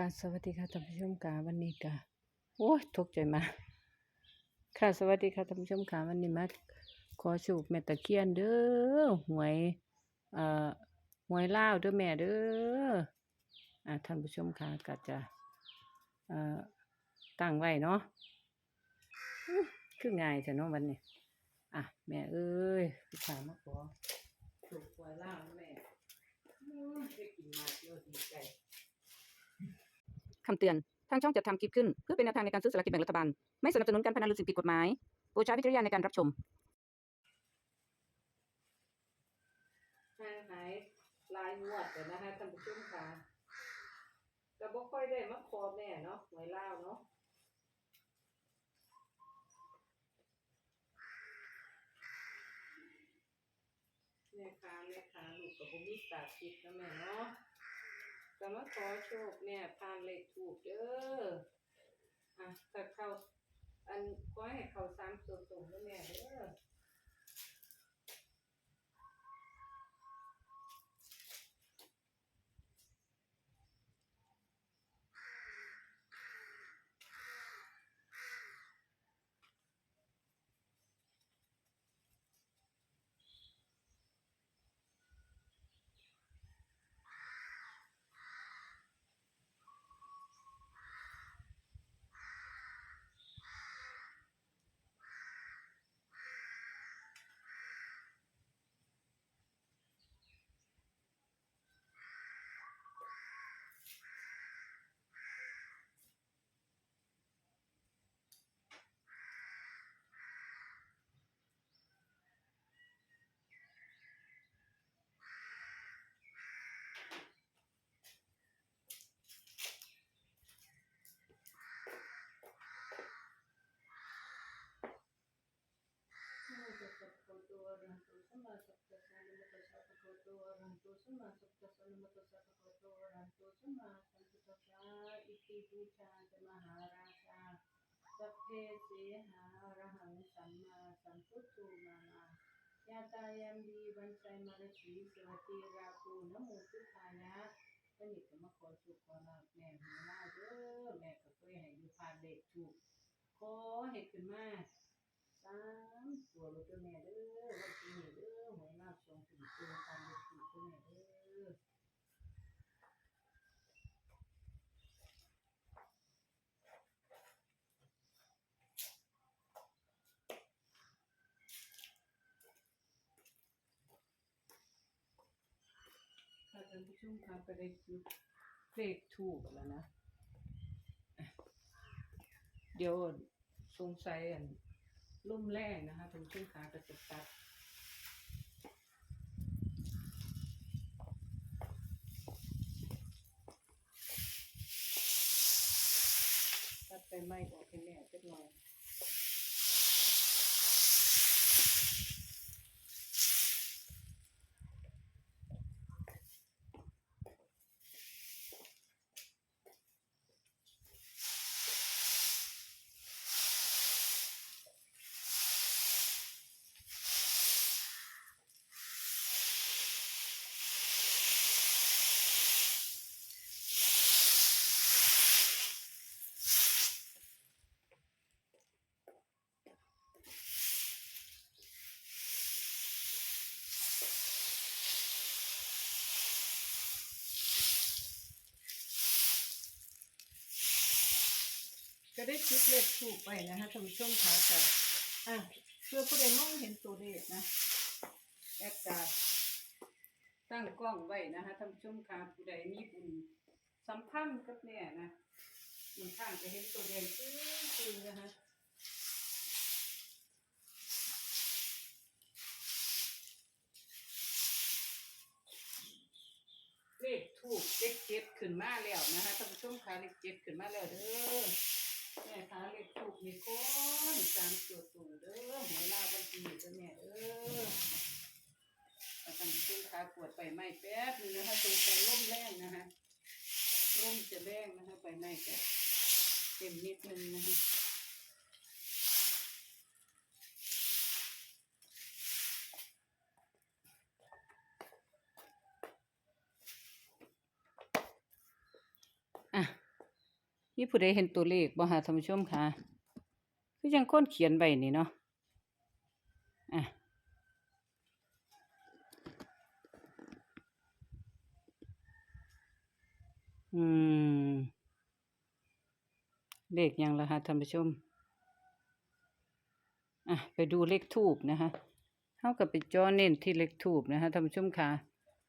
ค่ะ สวัสดีค่ะท่านผู้ชมค่ะวันนี้ก็โอ้ยตกใจมาค่ะ สวัสดีค่ะท่านผู้ชมค่ะวันนี้มาขอสูบแม่ตะเคียนเด้อหวยเอ่อหวยลาเด้อแม่เด้ออ่าท่านผู้ชมค่ะก็จะเอ่อตั้งไว้เนาะอื้อคือง่ายแต่เนาะวันนี้อะแม่เอ้ยพี่ถามมาขอสูบหวยลาแม่อื้อได้กินมาเยอะดีใจ คำเตือน ทางช่องจัดทำคลิปขึ้น เพื่อเป็นแนวทางในการซื้อสลากกินแบ่งรัฐบาล ไม่สนับสนุนการพนันหรือสิ่งผิดกฎหมาย โปรดใช้วิจารณญาณในการรับชมห่างหายลายงวดเลยนะคะท่านผู้ชมค่ะก็บ่ค่อยได้มาคอแม่เนาะหวยลาเนาะแม่ค้าแม่ค้าลูกกับบ่มีตาคิดนะแม่เนาะ ก็มาขอโชคแม่ผ่านเลขถูกเด้ออะถ้าเข้าอันขอให้เข้าสามตัวตรงเด้วแม่เด้อ นะโมตัสสะภะคะวะโตอะระหะโตสัมมาสัมพุทธัสสะนะโมตัสสะภะคะวะโตอะระหะโตสัมมาสัมพุทธัสสะนะโมตัสสะภะคะวะโตอะระหะโตสัมมาสัมพุทธัสสะอิ ติปิชาจมหาราชาสัพเพเสหาอรหังสัมมาสัมพุทโธมามายาตายัมดีวันใจมารสีสวัสดีราคูนโมพุทธายะวันนี้ก็มาขอสุขขอลาบแม่หัวหน้าเด้อแม่ก็เคยให้อยู่ผ่านเลขถูกขอให้ขึ้นมาสามตัวลูกเจ้าแม่เด้อวันที่นี้เด้อหัวยลาบสองถึงตัวตามลูกปู่เจ้าแม่เด้อค่ะท่านผู้ ชมค่ะไปได้จุดเลขถูกแล้วนะ เดี๋ยวสงสัยอันลุ่มแรกนะคะเป็นช่วงขากระตุกตัดตัดไปไม่ออกให้แม่จักหน่อย ก็ได้ชุดเลขถูกไปนะคะท่านผู้ชมคะแต่อะเพื่อผู้ใดมองเห็นตัวเลขนะแอดกาตั้งกล้องไว้นะคะท่านผู้ชมคะผู้ใดมีบุญสัมพันธ์กับเนี่ยนะบางข้างจะเห็นตัวแดงตื้อๆนะคะเลขถูกเลขเจ็ดขึ้นมาแล้วนะคะท่านผู้ชมคะเลขเจ็ดขึ้นมาแล้วเด้อ แม่คะเล็กถูกมีก้อนตามตัวตุ่มเด้อหัวยลาบันที่เด้อแม่เด้อเอาท่านผู้ชมคะกวดไปไหม้แป๊บนึงนะคะตรงใจร่มแรงนะคะร่มจะแรงนะคะไปไหม้แป๊บเต็มนิดนึงนะคะ มีผู้ใดเห็นตัวเลขบ่คะท่านผู้ชมคะคือจังคนเขียนไว้นี่เนาะอะอืม เลขยังละคะท่านผู้ชม อะ ไปดูเลขทูบนะคะเฮาก็ไปจอเน้นที่เลขทูบนะคะท่านผู้ชมค่ะ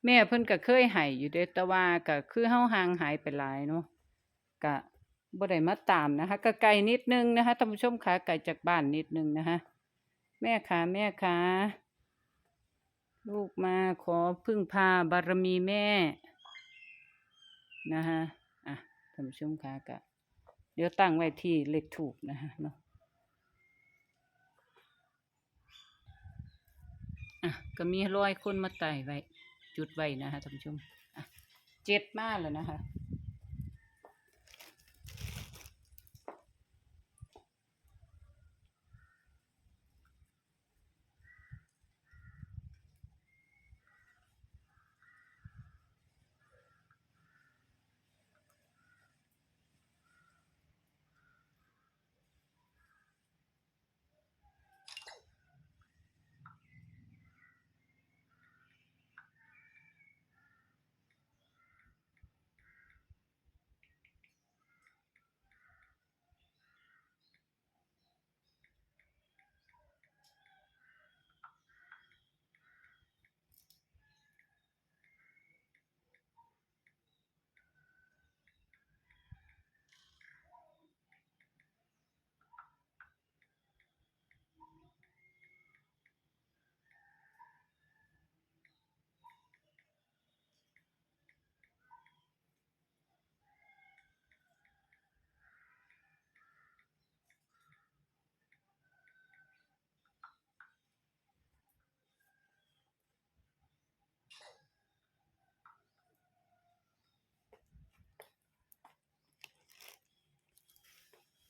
แม่เพิ่นก็เคยให้อยู่เด้แต่ว่าก็คือเฮาห่างหายไปหลายเนาะก็ บ่ได้มาตามนะคะก็ไกลนิดนึงนะคะท่านผู้ชมค่ะไกลจากบ้านนิดนึงนะคะแม่ค่ะแม่ค่ะลูกมาขอพึ่งพาบารมีแม่นะคะอะท่านผู้ชมค่ะก็เดี๋ยวตั้งไว้ที่เลขถูกนะคะเนาะอะก็มีร้อยคนมาไต่ไว้ จุดไว้นะคะท่านผู้ชมอะเจ็ดมาแล้วนะคะ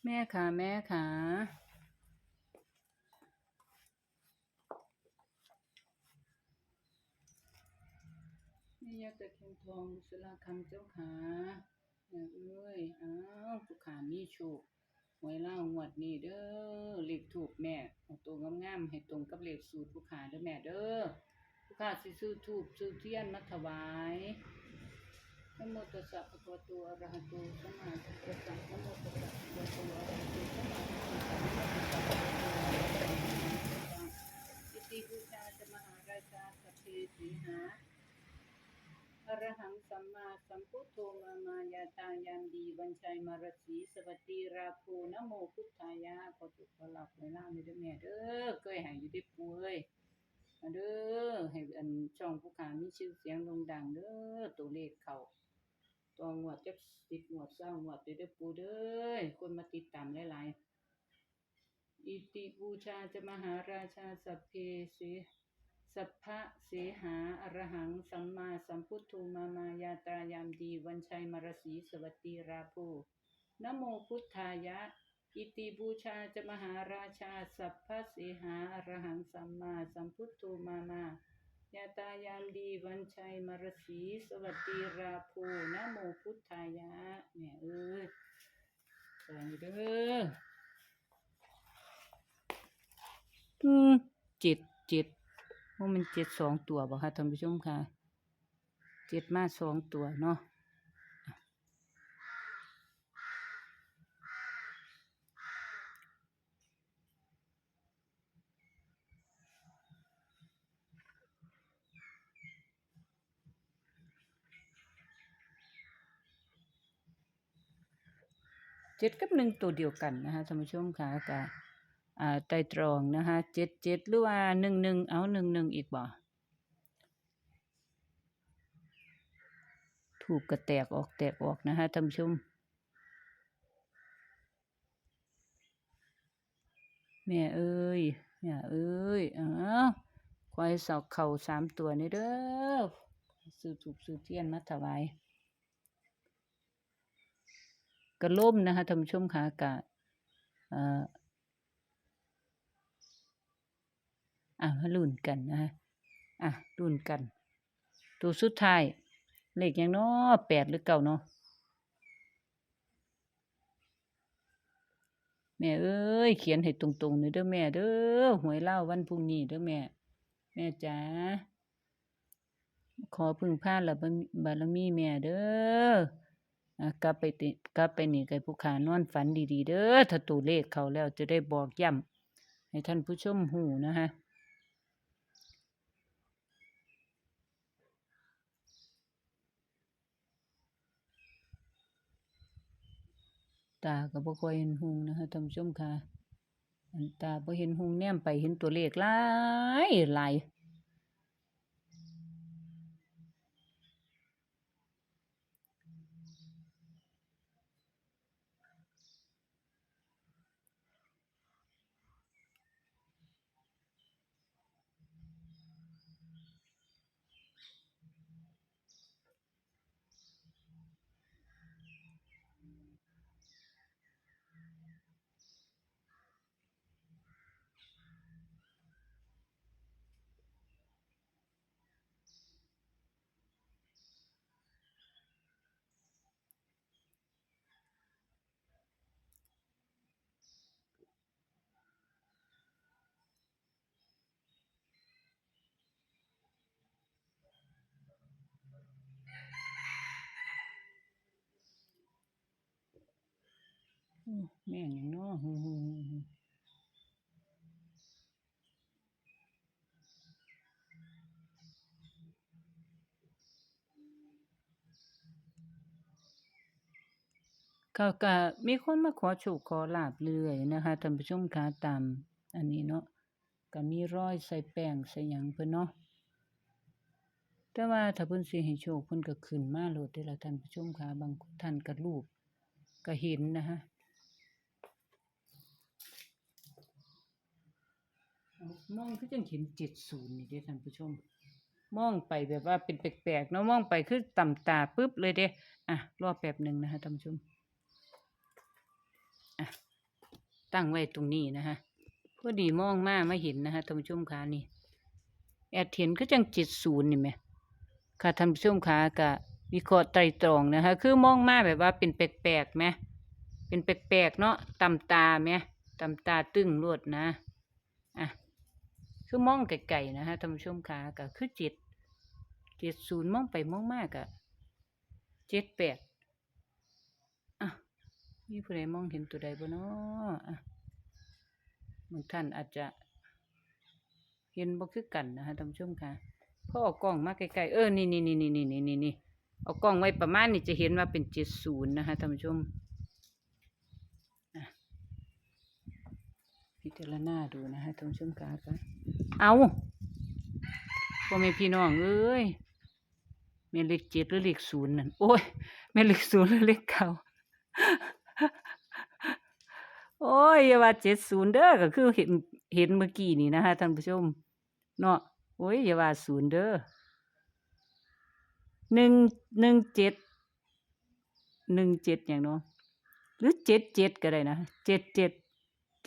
แม่ค่ะแม่ค่ะแม่ยาตะเคียนทองบุษราคำเจ้าขาแม่เอ้ยอ้าวผู้ขามีโชคหวยเล่างวดนี้เด้อเลขถูกแม่เอาตัวงามๆให้ตรงกับเลขสูตรผู้ขาเด้อแม่เด้อผู้ขาสิซื้อถูกซื้อเทียนมาถวายนะโมตัสสะภะคะวะโตอะระหะโตสัมมาสัมพุทธัสสะนะโมตัสสะภะคะวะโตอะระหะโตสัมมาสัมพุทธัสสะอิติพุชาจะมหาราชาสัพเพสีหาอรหังสัมมาสัมพุทโธมามายาตายังดีบัญชัยมารสีสวัสดีราภูนโมพุทธายะขอจุขอหลับไว้ล่างนี่เด้อแม่เด้อเคยใหายอยู่ที่ป่วยมาเด้อให้อันช่องผู้ขามีชื่อเสียงโด่งดังเด้อตัวเลขเขาตัวงวดจักสิบงวดเศร้างวดเด้อเด้อปูเด้อคนมาติดตามหลายๆอิติบูชาจะมหาราชาสัพเพสี สัพพะเสหาอรหัง สัมมาสัมพุทโธมามายาตรายามดีวันชัยมรสีสวัสดีราภูนะโมพุทธายะ อิติบูชาจะมหาราชา สัพพะเสหาอรหังสัมมาสัมพุทโธมามายาตายามดีวันชัยมรสีสวัสดีราภูนะโมพุทธายะแม่เอ้ยใส่เด้ออืมจ็ดเจ็ด ว่ามันเจ็ดสองตัวบ่คะท่านผู้ชมค่ะ เจ็ดมาสองตัวเนาะเจ็ดกับหนึ่งตัวเดียวกันนะคะท่านผู้ชมค่ะก็ อ่าไตรตรองนะคะเจ็ดเจ็ดหรือว่าหนึ่งหนึ่งเอาหนึ่งหนึ่งอีกบ่ถูกกระแตกออกแตกออกนะคะท่านชมแม่เอ้ยแม่เอ้ยอ้าวขอให้เสาเข่าสามตัวนี่เด้อซื้อถูกซื้อเทียนมาถวายกระล่มนะคะท่านชมค่ะกะเอ่อ อะมาลุ้นกันนะคะอะลุ้นกัน ตัวสุดท้าย เลขยังเนาะแปดหรือเก้าเนาะแม่เอ้ยเขียนให้ตรงๆหน่อยเด้อแม่เด้อหวยเล่าวันพรุ่งนี้เด้อแม่ แม่จ๋าขอพึ่งพาละบารมีแม่เด้ออะกลับไปติกลับไปนี่ไกผู้ขานอนฝันดีๆ เด้อถ้าตัวเลขเขาแล้วจะได้บอกย้ำให้ท่านผู้ชมหูนะคะ ตาก็บ่ค่อยเห็นหุงนะคะท่านผู้ชมค่ะอันตาบ่เห็นหุงแนมไปเห็นตัวเลขหลายหลาย แม่งหยังน้อฮู้ก็ก็มีคนมาขอโชคขอลาบเรื่อยนะคะท่านผู้ชมค่ะตามอันนี้เนาะก็มีร้อยใส่แป้งใส่หยังเพิ่นเนาะแต่ว่าถ้าเพิ่นสิให้โชคเพิ่นก็ขึ้นมาโลดเด้ล่ะท่านผู้ชมค่ะบางท่านก็รูปก็เห็นนะคะ มองคือจังเห็นเจ็ดศูนย์นี่เด้ท่านผู้ชม มองไปแบบว่าเป็นแปลกๆเนาะมองไปคือต่ำตาปึ๊บเลยเด้อะรอแป๊บหนึ่งนะคะท่านผู้ชมอะตั้งไว้ตรงนี้นะคะพอดีมองมามาเห็นนะคะท่านผู้ชมคะนี่ แอดเห็นคือจังเจ็ดศูนย์นี่ไหมค่ะท่านผู้ชมคะกะวิเคราะห์ไตรตรองนะคะคือมองมาแบบว่าเป็นแปลกๆไหมเป็นแปลกๆเนาะต่ำตาไหมต่ำตาตึงรวดนะ คือมองไกลๆนะฮะท่านผู้ชมคะก็คือจิตจิตศูนย์มองไปมองมากอะเจ็ดแปดอะมีผู้ใดมองเห็นตัวใดบ่เนาะอะบางท่านอาจจะเห็นบ่คือกันนะฮะท่านผู้ชมค่ะพอเอกกล้องมาไกลๆเออนี่นี่นี่นี่นี่นี่นี่ออกกล้องไว้ประมาณนี่จะเห็นว่าเป็นเจ็ดศูนย์นะฮะท่านผู้ชม จารณาดูนะฮะท่านผู้ชมคะค่ะเอาพ่อแม่พี่น้องเอ้ยแม่นเลขเจ็ดหรือเลขศูนย์นั่นโอ้ยแม่นเลขศูนย์หรือเลขเก้าโอ้ยอย่าว่าเจ็ดศูนย์เด้อก็คือเห็นเห็นเมื่อกี้นี่นะคะท่านผู้ชมเนาะโอ้ยอย่าว่าศูนย์เด้อหนึ่งหนึ่งเจ็ดหนึ่งเจ็ดอย่างเนาะหรือเจ็ดเจ็ดก็ได้นะเจ็ดเจ็ด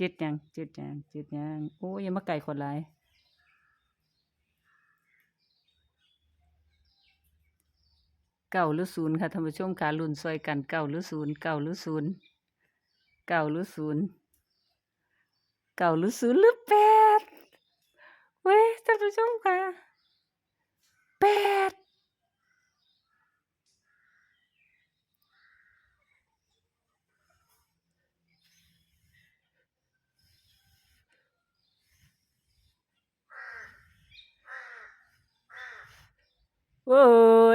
จ็ดยังเจ็ดยังเจ็ดยังโอ้ยยังมาไก่คนหลายเก่าหรือศูนย์ค่ะท่านผู้ชมค่ะรุ่นซอยกันเก่าหรือศูนย์เก่าหรือศูนย์เก่าหรือศูนย์เก่าหรือศูนย์หรือแปดเว้ยท่านผู้ชมค่ะแปด เว้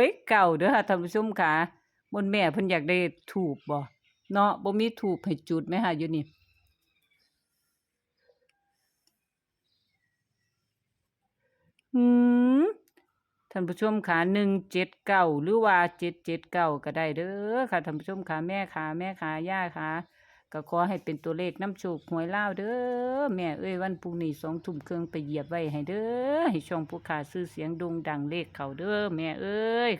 ยเก่าเด้อค่ะท่านผู้ชมค่ะบนแม่เพิ่นอยากได้ถูกบ่เนาะบ่มีถูกให้จุดไหมค่ะอยู่นี่หืมท่านผู้ชมค่ะหนึ่งเจ็ดเก้าหรือว่าเจ็ดเจ็ดเก้าก็ได้เด้อค่ะท่านผู้ชมค่ะแม่ค่ะแม่ค่ะย่าค่ะ ก็ขอให้เป็นตัวเลขน้ำโชคหวยเล่าเด้อแม่เอ้ยวันพรุ่งนี้สองทุ่มครื่องไปเหยียบไว้ให้เด้อให้ช่องผู้ขาซื้อเสียงดงดังเลขเขาเด้อแม่เอ้ย